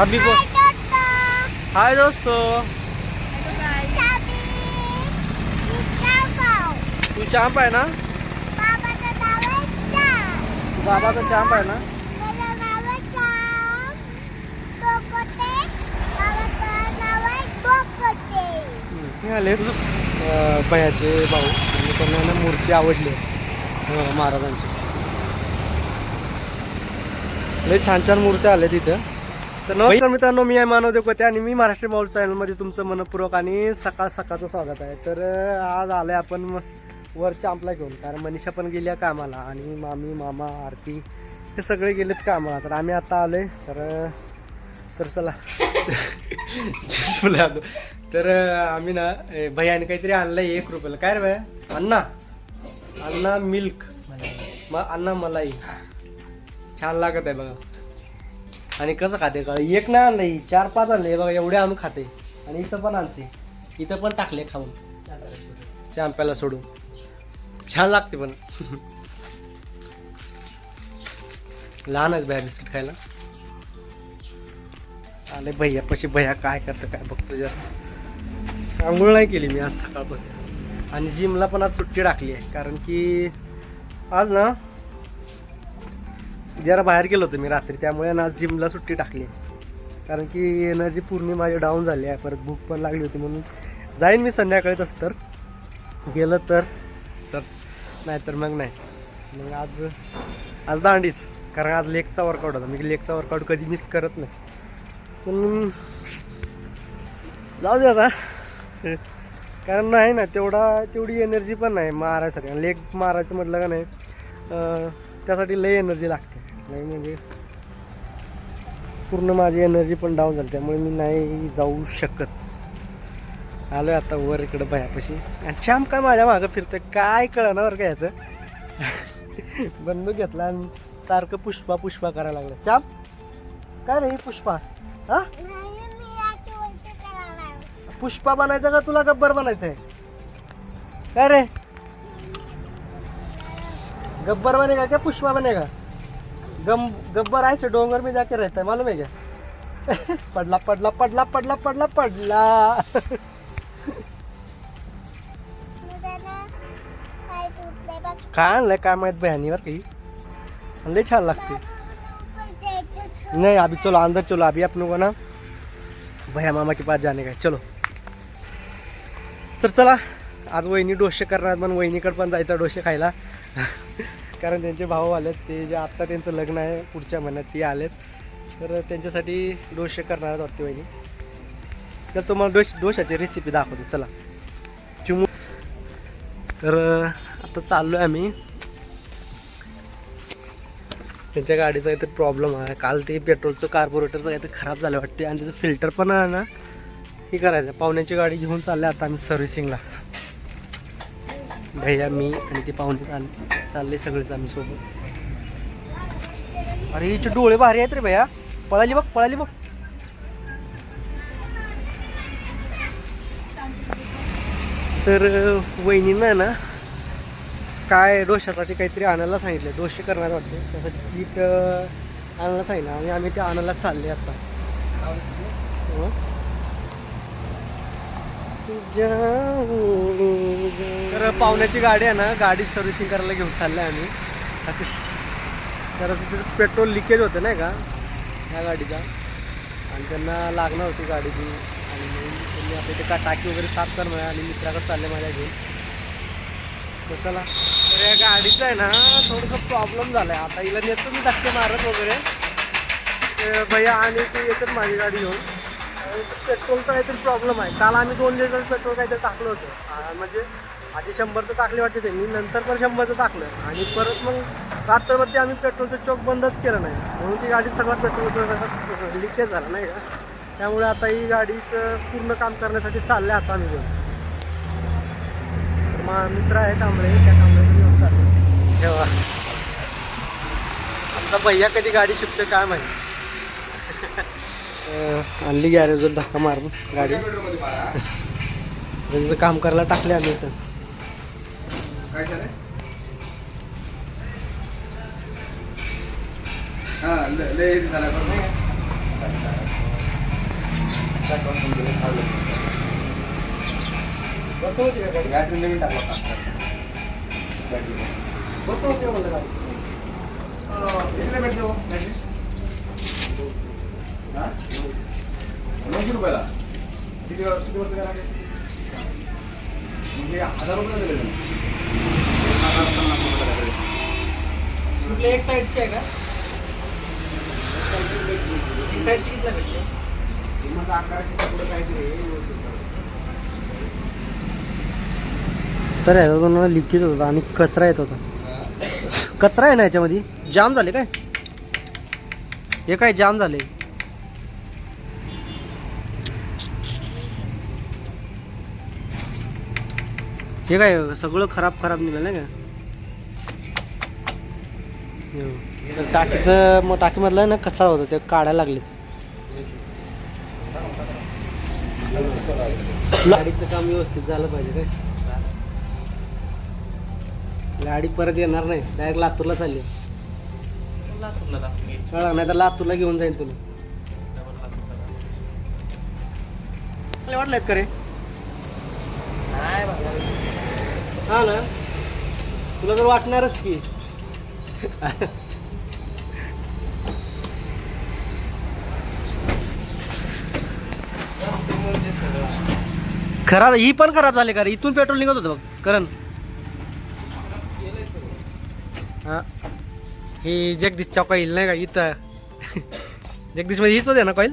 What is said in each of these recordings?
अभी को हाय दोस्त. तू चांप आहे ना? बाबाचा चांप आहे ना? हे आले बयाचे भाऊ. आणि त्यांना मूर्ती आवडली. आहे, महाराजांची. लय छान छान मूर्त्या आल्या तिथं. तर नमस्कार मित्रांनो मी आहे मानव देवकोते आणि मी महाराष्ट्र माऊल चॅनलमध्ये तुमचं मनपूर्वक आणि सकाळ सकाळचं स्वागत आहे. तर आज आलोय आपण म- वर चांपला घेऊन कारण मनीषा पण गेली आहे कामाला आणि मामी मामा आरती हे सगळे गेलेत कामाला. तर आम्ही आता आलोय तर अं, तर चला. आहे अगं. तर आम्ही ना ए, भैयाने काहीतरी आणलंय एक रुपयाला. काय रे भैया? अण्णा. अण्णा मिल्क. म अण्णा मलाई. छान लागत आहे बघा. आणि कसं खाते? का एक नाही चार पाच आणले. बघा एवढे आणून खाते. आणि इथं पण आणते. इथं पण टाकले खाऊन. चांप्याला सोडून. छान लागते पण. लहानच भया भैया बिस्किट खायला. आले भैया पशी. भैया काय करतं काय बघतो जरा. आंघोळ नाही केली मी आज सकाळपासून. आणि जिमला पण आज सुट्टी टाकली आहे. कारण की आज ना जरा बाहेर गेलो होतो मी रात्री त्यामुळे ना आज जिमला सुट्टी टाकली. आहे कारण की एनर्जी पूर्ण माझी डाऊन झाली आहे परत भूक पण लागली होती म्हणून. जाईन मी संध्याकाळी तसं तर. गेलं तर तर नाहीतर मग नाही. मग आज आज दांडीच. कारण आज लेगचा वर्कआउट होता. मी लेगचा वर्कआउट कधी मिस करत नाही. पण जाऊ दे आता. कारण नाही ना तेवढा तेवढी एनर्जी पण नाही मारायसाठी. लेग मारायचं म्हटलं का नाही त्यासाठी लई एनर्जी लागते. नाही म्हणजे पूर्ण माझी एनर्जी पण डाऊन झाली त्यामुळे मी नाही जाऊ शकत. आलो आहे आता वर इकडं भयापाशी आणि श्याम काय माझ्या मागं फिरतं काय कळणार बरं का याचं बंदूक घेतला आणि सारखं पुष्पा पुष्पा करायला लागलं. श्याम काय रे पुष्पा? हा? पुष्पा बनायचं का तुला गब्बर बनायचंय? काय रे? गब्बर बनेगा क्या पुष्पा बनेगा गम गब्बर ऐसे डोंगर में जाके रहता है मालूम है क्या? पडला पडला पडला पडला पडला पडला। काय आणलंय काय माहीत बयानीवर काही लय छान लागते. नाही अभी चलो अंदर चलो अभी आपण को ना. भैया मामा के पास जाने का चलो. तर चला आज वहिनी डोसे करणार पण वहिनीकडे पण जायचं डोसे खायला. कारण त्यांचे भाऊ आलेत ते जे आत्ता त्यांचं लग्न आहे पुढच्या महिन्यात ते आलेत. तर त्यांच्यासाठी डोसे करणार आहेत वाटते वहिनी. तर तुम्हाला डोश डोशाची रेसिपी दाखवतो चला. चिमू तर आता चाललो आहे आम्ही. त्यांच्या गाडीचा काहीतरी प्रॉब्लेम आहे. काल ते पेट्रोलचं कार्बोरेटरचं काहीतरी खराब झालं वाटते. आणि त्याचं फिल्टर पण आहे ना हे करायचं पाहुण्याची गाडी घेऊन चालले आता आम्ही सर्व्हिसिंगला भैया मी आणि ते पाहुणे आले. चालले सगळेच आम्ही सोबत. अरे हिचे डोळे भारी आहेत रे भैया. पळाली बघ पळाली बघ. तर वहिनींना ना काय डोशासाठी काहीतरी आणायला सांगितलं डोसे करणार वाटते त्यासाठी पीठ आणायला सांगितलं. आणि आम्ही ते आणायला चालले आता. तर पाहुण्याची गाडी आहे ना गाडी सर्व्हिसिंग करायला घेऊन चालले आम्ही. आता तर असं त्याचं पेट्रोल लिकेज होतं नाही का ह्या गाडीचा. आणि त्यांना लागणार होती गाडीची. आणि त्यांनी आता इथे का टाकी वगैरे साफ कर म्हणा आणि मित्राकडे चालले माझ्या घेऊन तर चला. तर या गाडीचं आहे ना थोडंसं प्रॉब्लेम झाला आहे आता हिला नेतो मी धक्के मारत वगैरे. भैया आणि ते येतात माझी गाडी घेऊन. म्हणजे पेट्रोलचा काहीतरी प्रॉब्लेम आहे. काल आम्ही दोन लिटर पेट्रोल काहीतरी टाकलं होतं. म्हणजे आधी शंभरचं टाकले वाटते मी नंतर पण शंभरचं टाकलं. आणि परत मग रात्रभर आम्ही पेट्रोलचं चोक बंदच केलं नाही. म्हणून ती गाडी सगळं पेट्रोल लिकेज झालं नाही का? त्यामुळे आता ही गाडीचं पूर्ण काम करण्यासाठी चाललं आहे आता आम्ही दोन मा मित्र आहे कांबळे त्या कांबळे घेऊन चाललो. ठेवा. आमचा भैया कधी गाडी शिकतो काय माहिती? आणली गॅरेजवर धक्का मारून गाडी. त्यांचं काम करायला टाकले आम्ही इथं. काय नऊशे रुपयाला. किती किती वर्ष करायला म्हणजे हजार रुपये दिले. कुठल्या एक साईडची आहे का? एक साईडची कितीला भेटली? मग अकराशे पुढे काहीतरी तर लिकेज होत होता आणि कचरा येत होता. कचरा आहे ना याच्यामध्ये? जाम झाले काय? हे काय जाम झाले? हे काय सगळं खराब खराब निघालं नाही का? हो. टाकीचं मग टाकीमधलं ना कचरा होता ते काढायला लागले गाडीचं काम व्यवस्थित झालं पाहिजे काय? गाडी परत येणार नाही डायरेक्ट लातूरला चालली. कळा नाही तर लातूरला घेऊन जाईल तुला वाटलं का रे? हा ना? तुला तर वाटणारच की. खराब ही पण खराब झाली का इथून पेट्रोल निघत होतं बघ. करण. हा. ही जगदीश कॉईल नाही का? इथं. जगदीशमध्ये हीच होते ना कॉईल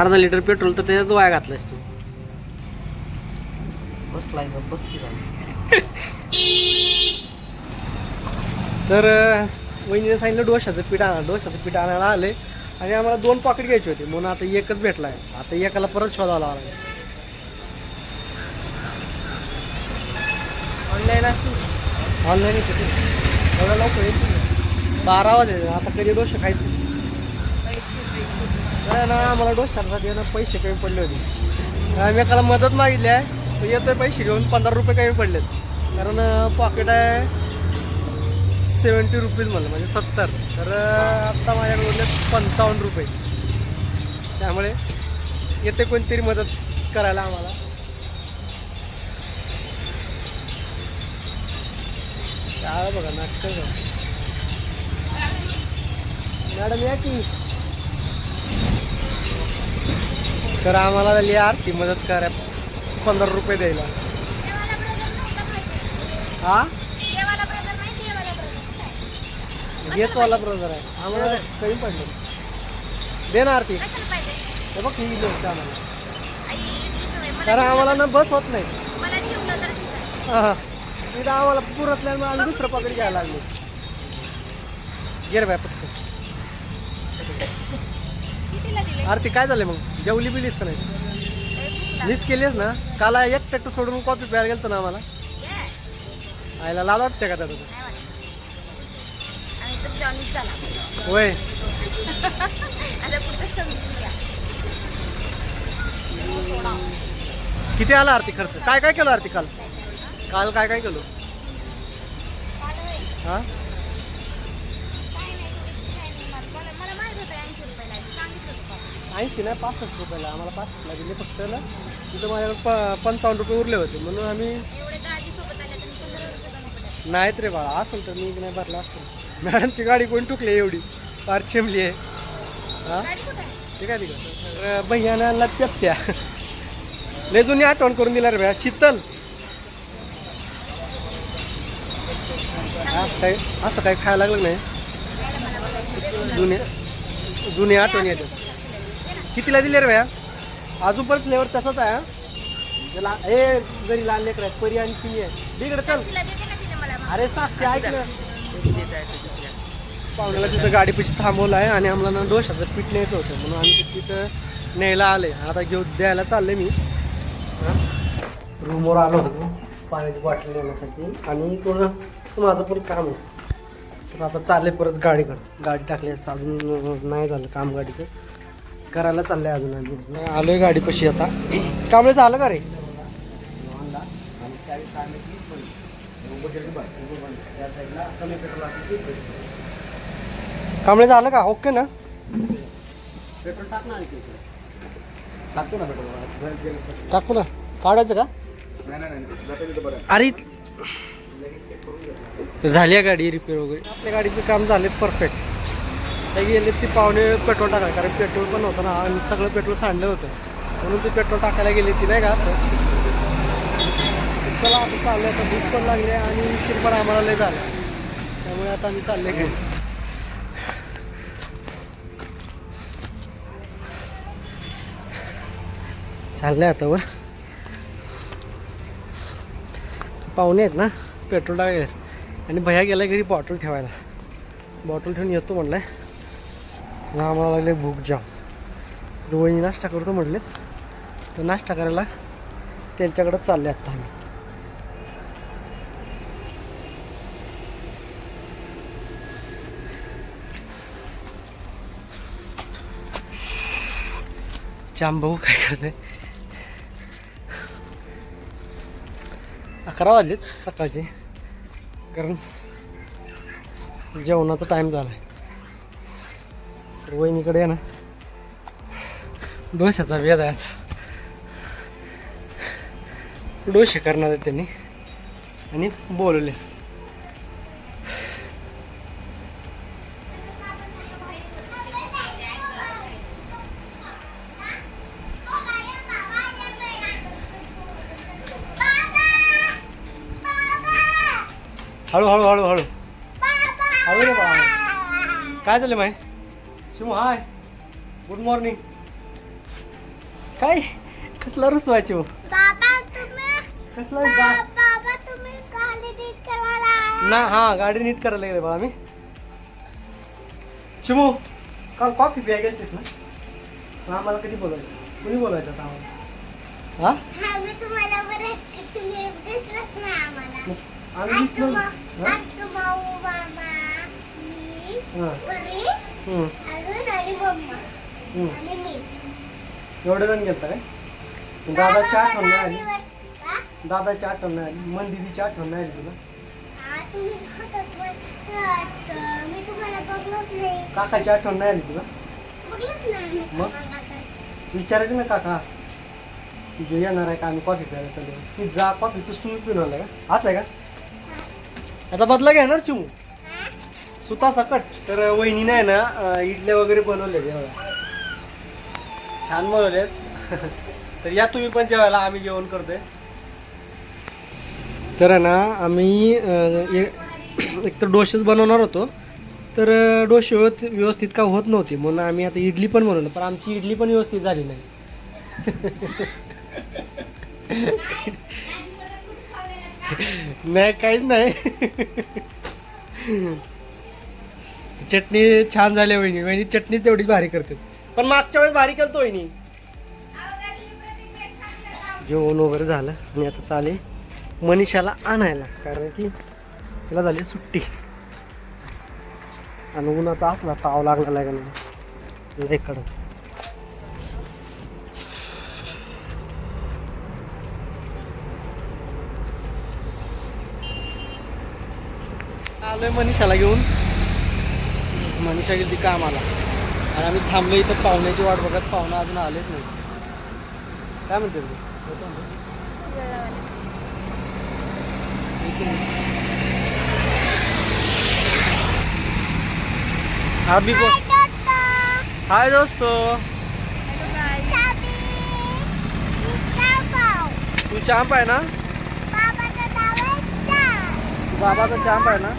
अर्धा लिटर पेट्रोल तर त्याच्यात वाया घातलायस तू. बस की तर वहिनीने सांगितलं डोशाचं पीठ आणा डोशाचं पीठ आणायला आले आणि आम्हाला दोन पॉकेट घ्यायचे होते. म्हणून आता एकच भेटला आहे आता एकाला परत शोधावा लागला. ऑनलाईन असतो ऑनलाईन येते एवढा लवकर येते. बारा वाजे आता कधी डोसे खायचे? पैसे ना आम्हाला डोशासाठी ना पैसे कमी पडले होते. मी एकाला मदत मागितली आहे तो येतोय पैसे घेऊन पंधरा रुपये कमी पडलेत. कारण पॉकेट आहे सेवन्टी रुपीज मला म्हणजे सत्तर. तर आत्ता माझ्याकडे उरले पंचावन्न रुपये. त्यामुळे येते कोणतरी मदत करायला आम्हाला. काय बघा नाटक मॅडम या की. तर आम्हाला झाली आरती मदत करा. पंधरा रुपये द्यायला. हा हेच वाला ब्रदर आहे. आम्हाला कमी पडले. दे ना आरती. हे बघ ही लोक आम्हाला. कारण आम्हाला ना बस होत नाही. इथं आम्हाला पुरतल्यामुळे आम्ही दुसरं पॉकेट घ्यायला लागलो. गे रे बाय पटकन. आरती काय झालं मग? जेवली बिलीस का नाही? मिस केलीस ना? काल एक ट्रॅक्टर सोडून कॉफी प्यायला गेलतो ना आम्हाला. आयला लाज वाटते का त्याचं? नाही वाटत. आणि तो जॉनीच झाला होय. किती आला आरती खर्च? काय काय केलं आरती काल? काल? काय काय केलं. हा? ऐंशी नाही पासष्ट रुपयाला. आम्हाला पासष्टला दिले फक्त ना. तिथं माझ्याकडे प पंचावन्न रुपये उरले होते. म्हणून आम्ही. नाहीत रे बाळा असेल तर मी नाही भरला असतो. मॅडमची गाडी कोण टुकली एवढी? फार चिमली आहे. हा? ठीक आहे आहे. भैयाने आणला पेप्स्या लय जुनी आठवण करून दिला रे भैया. शीतल. हा? काय असं काय खायला लागलं नाही. जुने जुने आठवणी येतात कितीला दिले रे भैया? अजून पण फ्लेवर तसाच आहे हा? त्याला हे जरी लाल लेकर आहे परी आणि चिनी आहे तिकडे चल. तिला देते ना तिने मला अरे साक्षी ऐक ना. पाहुण्याला तिथं गाडी पिशी थांबवलं आहे आणि आम्हाला ना दोषाचं पीठ न्यायचं होतं. म्हणून आम्ही ते तिथं न्यायला आले आता घेऊन द्यायला चालले मी. रूमवर आलो होतो पाण्याची बॉटल देण्यासाठी आणि थोडं माझं पण काम आहे. तर आता चालले परत गाडीकडं. गाडी टाकली असं अजून नाही झालं काम गाडीचं. करायला चाललंय अजून आम्ही. आलोय गाडीपाशी आता. कांबळे झालं का रे? कांबळे झालं का? ओके ना? पेट्रोल टाक ना. टाकतो ना पेट्रोल टाकू ना काढायचं का? अरे झाली आहे गाडी रिपेअर वगैरे. आपल्या गाडीचं काम झालं परफेक्ट ते गेले ती पाहुणे पेट्रोल टाकायला कारण पेट्रोल पण होतं ना आणि सगळं पेट्रोल सांडलं होतं. म्हणून ती पेट्रोल टाकायला गेली ती नाही का असं? चला आता चाललं आता भूक पण लागली आहे आणि उशीर पण आम्हाला लय झालं. त्यामुळे आता आम्ही चालले घरी. आहे आता व. पाहुणे आहेत ना पेट्रोल टाकायला आणि भैया गेला घरी बॉटल ठेवायला. बॉटल ठेवून येतो म्हणलाय. ना आम्हाला लागले भूक जाम. तर वहिनी नाश्ता करतो म्हटले. तर नाश्ता करायला त्यांच्याकडं चालले आत्ता आम्ही. जाम भाऊ काय करते. अकरा वाजलेत सकाळचे. कारण जेवणाचा टाईम झाला आहे वहिनीकडे ना. डोशाचा वेद आहे डोसे करणार आहेत त्यांनी. आणि बोलवले. हळू हळू हळू हळू. हळू रे काय झालं माय शिमू हाय. गुड मॉर्निंग काय? कसला रुसवायची बाबा तुम्ही कसला गा बाबा तुम्ही गाडी नीट करायला आला. ना हा गाडी नीट करायला गेले बाळा मी. शिमू काल कॉफी प्याय गेलतीस ना? मग आम्हाला कधी बोलायचं कुणी बोलायचं आता आम्हाला? हा? मी तुम्हाला बरं तुम्ही दिसलंच नाही आम्हाला. मग आम्ही दिसलो हा? मामा मी हा. परी एवढे जण गेलता काय दादाची आठवण नाही आली. हा? दादाची आठवण नाही आली. मंदिरीची आठवण नाही आली तुला. काकाची आठवण नाही. आली तुला? मग? विचारायचं ना काका. तुझे येणार आहे का? आम्ही कॉफी प्यायला चालू ती जा कॉफी तू तुम्ही पिऊन आला का? असं आहे का? आता बदला घेणार चिमू? सुता सकट. तर वहिनी नाही ना इडल्या वगैरे बनवले छान बनवलेत. तर या तुम्ही पण जेवायला आम्ही जेवण करतोय. तर आहे ना आम्ही एक तर डोसेच बनवणार होतो. तर डोसे व्यवस्थित व्यवस्थित का होत नव्हती म्हणून आम्ही आता इडली पण बनवलं. पण आमची इडली पण व्यवस्थित झाली नाही. नाही काहीच नाही. चटणी छान झाली वहिनी. वहिनी चटणी तेवढी भारी करते. पण मागच्या वेळेस भारी करतो वहिनी. जेवण वगैरे झालं आणि आता चाले मनीषाला आणायला. कारण की तिला झाली सुट्टी. आणि उन्हाचा असला ताव लागलेला आहे का नाही? कडक. आलोय मनीषाला घेऊन. मनीषा गेली कामाला. आणि आम्ही थांबलो इथं पाहुण्याची वाट बघत पाहुणा अजून आलेच नाही काय म्हणते तू. अभी को हाय दोस्तो. तू चांप आहे ना? बाबाचा चांप आहे ना?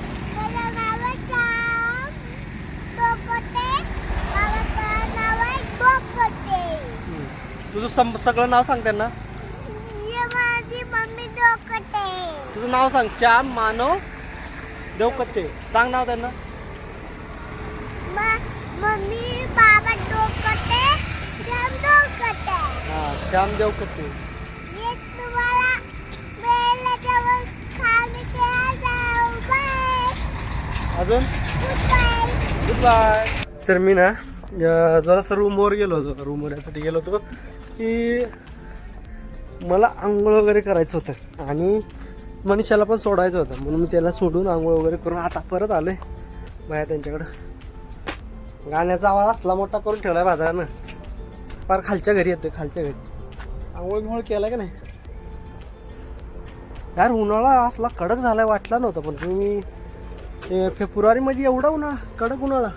तुझं सम सगळं नाव सांग त्यांना. तुझं नाव सांग. चाम मानव देवकत्ते सांग नाव त्यांना. मम्मी बाबा डोकटे जम डोकटे. हां श्याम बाय अजून? बाय गुड बाय तर मी ना जरासं रूमवर गेलो होतो. रूमवर यासाठी गेलो होतो की मला आंघोळ वगैरे करायचं होतं आणि मनीषाला पण सोडायचं होतं. म्हणून मी त्याला सोडून आंघोळ वगैरे करून आता परत आलोय बाया त्यांच्याकडं. गाण्याचा आवाज असला मोठा करून ठेवलाय बाजारानं. फार खालच्या घरी येतोय खालच्या घरी. आंघोळ बिंघोळ केला का नाही? यार उन्हाळा असला कडक झालाय वाटला नव्हता पण तुम्ही ते फेब्रुवारीमध्ये एवढा उन्हाळा कडक उन्हाळा.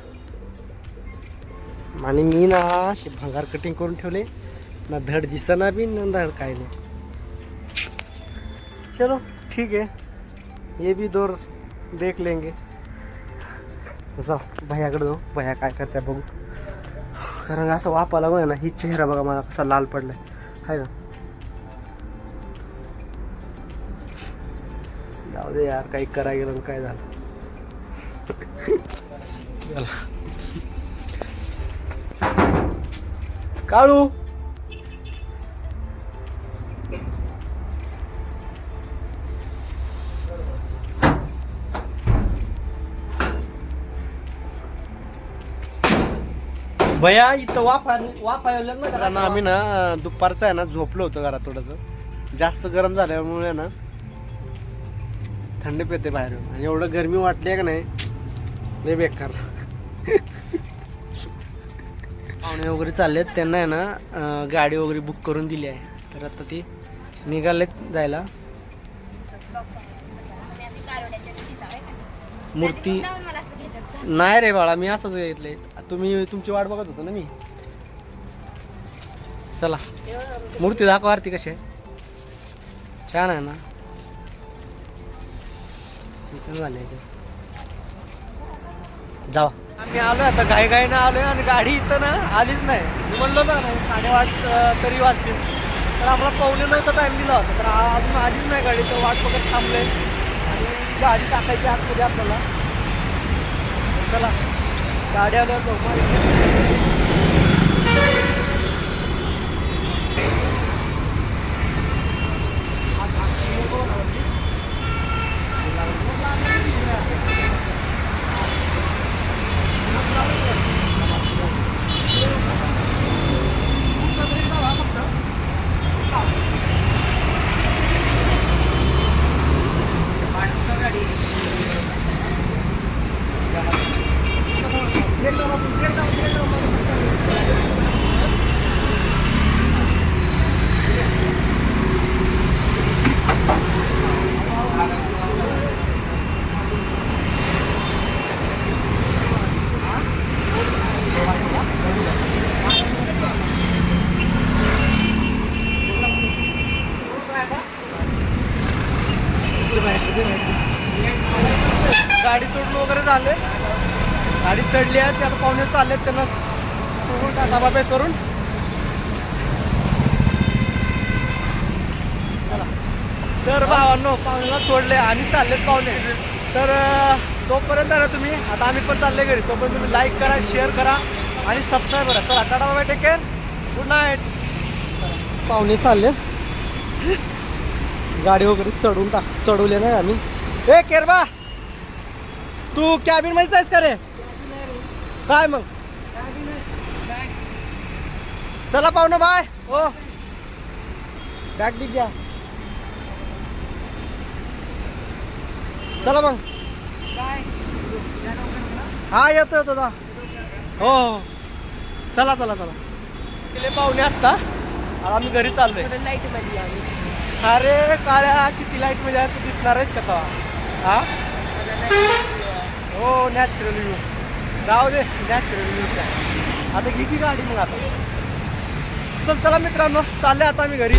आणि मी ना असे भंगार कटिंग करून ठेवले. ना धड दिसना बी, ना धड काय चलो, ठीक है ये भी दौर देख लेंगे. जाऊ, भैयाकडे जाऊ. भैया काय करते बघू. कारण असं वापा लागून ना, ही चेहरा बघा मला कसा लाल पडलाय. हाय ना. जाऊ दे यार करायला गेलं आणि काय काळू. भया इथं वाफा वाफायला ना आम्ही ना दुपारचं आहे ना झोपलो होतो घरात थोडंसं. जास्त गरम झाल्यामुळे ना थंडी पेते बाहेर आणि एवढं गरमी वाटली का नाही बेकार. पाहुणे वगैरे चालले आहेत त्यांना आहे ना गाडी वगैरे बुक करून दिली आहे. तर आता ती निघालेत जायला. मूर्ती नाही रे बाळा मी असंच घेतले तुम्ही तुमची वाट बघत होतो ना मी. चला. मूर्ती दाखवा आरती कशी आहे. छान आहे ना. दिसून झाले जावा. आम्ही आलोय आता घाई ना आलोय आणि गाडी इथं ना आलीच नाही. मी म्हणलो ना साडे वाट तरी वाजतील. तर आम्हाला पावणे नव्हतं टाईम दिला होता तर अजून आलीच नाही गाडी तर वाट बघत थांबले. आणि गाडी टाकायची आतमध्ये आपल्याला. चला गाडी आल्यावर गाडी चढून वगैरे झाले गाडी चढली आहे ते पाहुणे चालले त्यांना सोडून टाटा करून. चला. तर भावांनो पाहुण्याला सोडले आणि चाललेत पाहुणे. तर तोपर्यंत आहे ना तुम्ही आता आम्ही पण चालले घरी. तोपर्यंत तुम्ही लाईक करा शेअर करा आणि सबस्क्राईब करा. चला टाटा बाबा टेक केअर गुड नाईट पाहुणे चालले गाडी वगैरे चढून टाक चढवले नाही आम्ही. ए केरबा! तू कॅबिन मध्येच आहेस का रे? काय मग? चला पाहुणं बाय हो. बॅग बिग घ्या. चला मग. हा येतो येतो दा हो, हो हो चला चला चला. पाहुणे आत्ता. आम्ही घरी चाललोय. लाइटमध्ये आम्ही अरे काळ्या किती लाइटमध्ये आहे तू दिसणार आहेस का हा? हो नॅचरल व्ह्यू राहू दे नॅचरल व्ह्यू आता घे की गाडी मग आता. चल चला मित्रांनो चालले आता आम्ही घरी.